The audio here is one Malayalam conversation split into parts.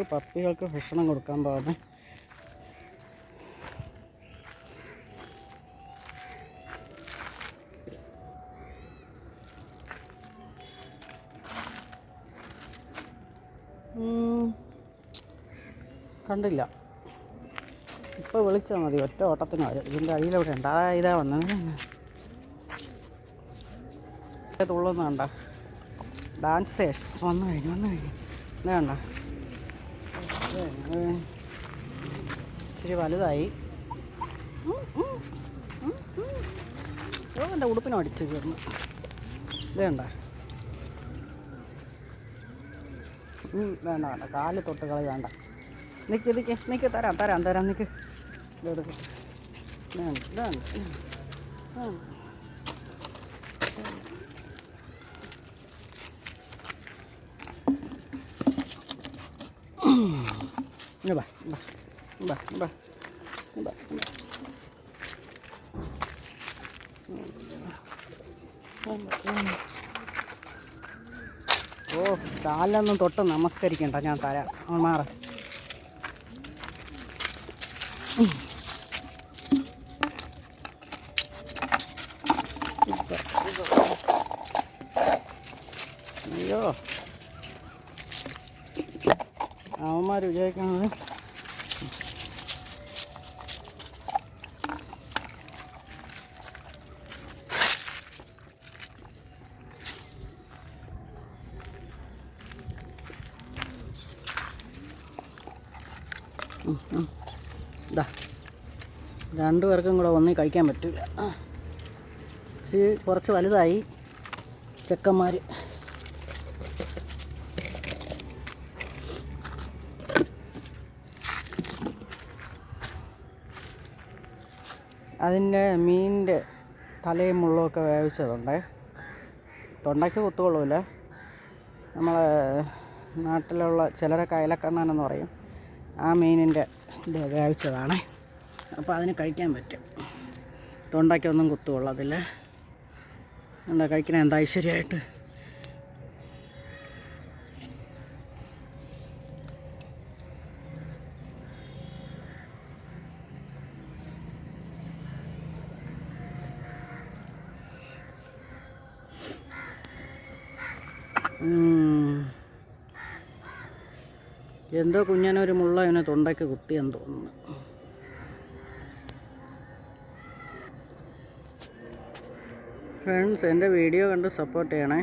പപ്പു പപ്പികൾക്ക് ഭക്ഷണം കൊടുക്കാൻ പോകുന്നത് കണ്ടില്ല. ഇപ്പോൾ വിളിച്ചാൽ മതി ഒറ്റ ഓട്ടത്തിന് വരും. ഇതിന്റെ അടിയിലവിടെ ഉണ്ട്. ആ ഇതാ വന്നത് തുള്ളുന്നുണ്ട ഡാൻസേഴ്സ് വന്നു കഴിഞ്ഞു വന്നു കഴിഞ്ഞു. ഇത് ഇച്ചിരി വലുതായി. എന്റെ ഉടുപ്പിനും അടിച്ചു കയറുന്നു. ഇതേണ്ട വേണ്ട വേണ്ട. കാൽ തൊട്ട് കളി വേണ്ട നിൽക്ക് നിൽക്ക് നിൽക്ക് തരാം തരാം തരാം നിൽക്ക് ഇതെടുക്ക് വേണ്ട ഇതാണ് വാ, ഇങ്ങ് വാ, ഇങ്ങ് വാ, ഇങ്ങ് ഓ കാലൊന്നും തൊട്ട് നമസ്കരിക്കണ്ട ഞാൻ തരാം. അവൻ മാറ. അയ്യോ. അവന്മാർ വിചാരിക്കുന്നത് ഇതാ രണ്ടു പേർക്കും കൂടെ ഒന്നും കഴിക്കാൻ പറ്റില്ല കുറച്ച് വലുതായി ചെക്കന്മാർ അതിന്റെ മീനിന്റെ തലയും മുള്ളുമൊക്കെ വേവിച്ചതുണ്ട്. തൊണ്ടയ്ക്ക് കുത്തുകൊള്ളൂല. നമ്മളെ നാട്ടിലുള്ള ചിലരൊക്കെ അയലക്കണ്ണനെന്ന് പറയും. ആ മീനിന്റെ ഇത് വേവിച്ചതാണ്. അപ്പോൾ അതിന് കഴിക്കാൻ പറ്റും. തൊണ്ടയ്ക്കൊന്നും കുത്തുകൊള്ളതില്ല എന്താ കഴിക്കണേ? എന്താ ഐശ്വര്യമായിട്ട്? എന്തോ കുഞ്ഞനൊരു മുള്ള അവനെ തൊണ്ടയ്ക്ക് കുട്ടിയെന്ന് തോന്നുന്നു. ഫ്രണ്ട്സ് എന്റെ വീഡിയോ കണ്ട് സപ്പോർട്ട് ചെയ്യണേ.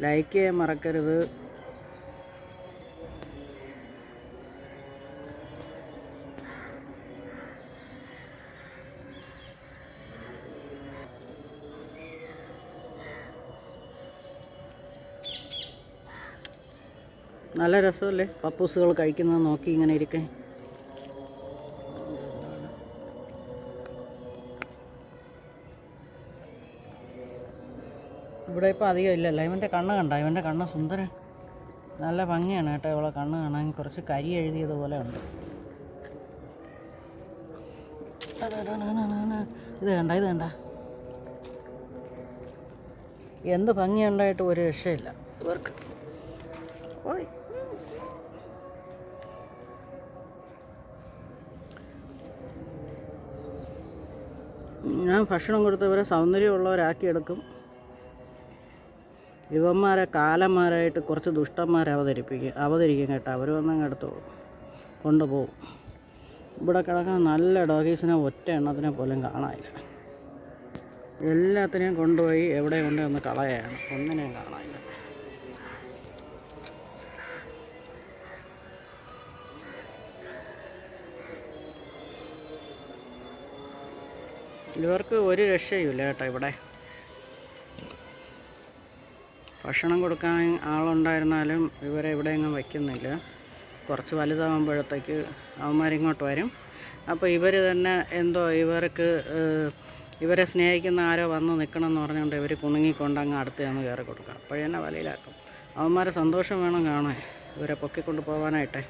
ലൈക്ക് ചെയ്യാൻ മറക്കരുത്. നല്ല രസമല്ലേ? പപ്പൂസുകൾ കഴിക്കുന്നത് നോക്കി ഇങ്ങനെ ഇരിക്കേ. ഇവിടെ ഇപ്പോൾ അധികം ഇല്ലല്ലോ. ഇവന്റെ കണ്ണ് കണ്ട? ഇവന്റെ കണ്ണ് സുന്ദരൻ നല്ല ഭംഗിയാണ് കേട്ടോ ഇവളെ കണ്ണ് കാണാൻ. കുറച്ച് കരി എഴുതിയതുപോലെ ഉണ്ട്. ഇത് കണ്ട ഇത് കണ്ട എന്ത് ഭംഗിയുണ്ടായിട്ട് ഒരു രക്ഷയില്ല. ഇവർക്ക്. ഓയ്. ഞാൻ ഭക്ഷണം കൊടുത്തവരെ സൗന്ദര്യമുള്ളവരാക്കിയെടുക്കും. യുവന്മാരെ കാലന്മാരായിട്ട് കുറച്ച് ദുഷ്ടന്മാരെ അവതരിപ്പിക്കും അവതരിക്കും കേട്ടോ. അവർ വന്നങ്ങ് എടുത്തോളും കൊണ്ടുപോകും. ഇവിടെ കിടക്കുന്ന നല്ല ഡോഗീസിനെ ഒറ്റ എണ്ണത്തിനെ പോലും കാണാനില്ല. എല്ലാത്തിനെയും കൊണ്ടുപോയി എവിടെ കൊണ്ടുവന്ന് കളയാണ് ഒന്നിനെയും കാണാനില്ല. ഇവർക്ക് ഒരു രക്ഷയുമില്ല കേട്ടോ ഇവിടെ. ഭക്ഷണം കൊടുക്കാൻ ആളുണ്ടായിരുന്നാലും ഇവരെ ഇവിടെ എങ്ങും വയ്ക്കുന്നില്ല. കുറച്ച് വലുതാകുമ്പോഴത്തേക്ക് അവന്മാരിങ്ങോട്ട് വരും. അപ്പോൾ ഇവർ തന്നെ എന്തോ ഇവർക്ക് ഇവരെ സ്നേഹിക്കുന്ന ആരോ വന്ന് നിൽക്കണം എന്ന് പറഞ്ഞുകൊണ്ട് ഇവർ കുണുങ്ങിക്കൊണ്ട് അങ്ങ് അടുത്ത് ചെന്ന് കയറി കൊടുക്കുക. അപ്പോഴെന്നെ വലയിലാക്കും. അവന്മാരെ സന്തോഷം വേണം കാണാൻ. ഇവരെ പൊക്കിക്കൊണ്ട് പോകാനായിട്ടേ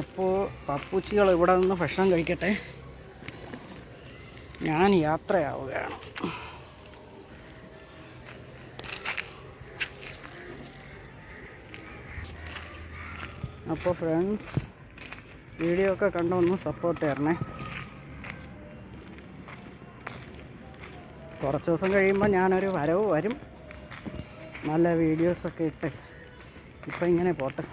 അപ്പോൾ പപ്പൂച്ചികൾ ഇവിടെ നിന്ന് ഭക്ഷണം കഴിക്കട്ടെ. ഞാൻ യാത്രയാവുകയാണ്. അപ്പോൾ ഫ്രണ്ട്സ് വീഡിയോ ഒക്കെ കണ്ടൊന്ന് സപ്പോർട്ട് ചെയ്യണേ കുറച്ച് ദിവസം കഴിയുമ്പോൾ ഞാനൊരു വരവ് വരും. നല്ല വീഡിയോസൊക്കെ ഇട്ട്. ഇപ്പം ഇങ്ങനെ പോട്ടെ.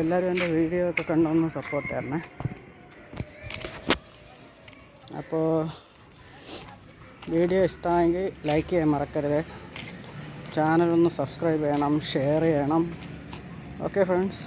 എല്ലാവരും എന്റെ വീഡിയോ ഒക്കെ കണ്ടൊന്ന് സപ്പോർട്ട് ചെയ്യണേ അപ്പോൾ വീഡിയോ ഇഷ്ടമായെങ്കിൽ ലൈക്ക് ചെയ്യാൻ മറക്കരുത്. ചാനലൊന്ന് സബ്സ്ക്രൈബ് ചെയ്യണം ഷെയർ ചെയ്യണം. Okay friends